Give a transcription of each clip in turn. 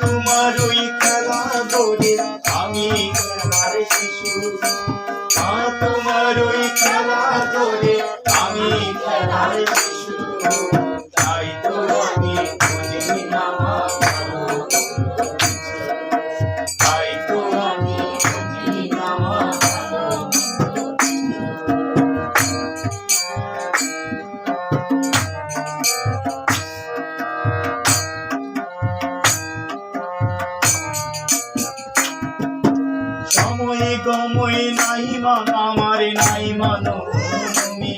তোমার ওই খেলা করে আমি খেলার শিশু। তোমার ওই খেলা করে আমি খেলার গময়ে নাই মান, আমার নাই মানো, তুমি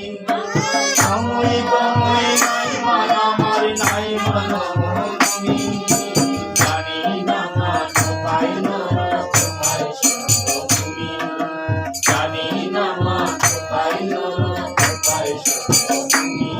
সময়ে গময়ে নাই মান, আমার নাই মানো, তুমি জানি না কোথায় না কোথায় তুমি জানি না কোথায় না কোথায় তুমি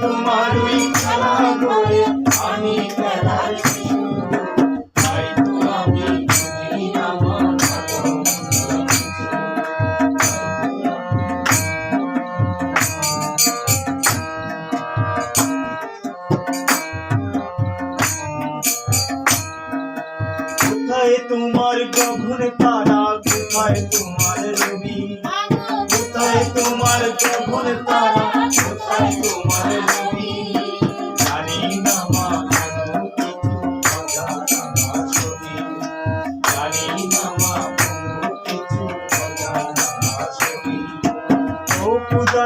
মা তোমার খেলা করে আমি খেলার শিশু তাই তো আমি তোমার গগন তারা? কোথায় তোমার রবি? কোথায় তোমার গগন তারা?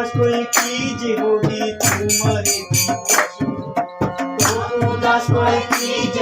कोई चीज़ होगी तुम्हारे कोई चीज़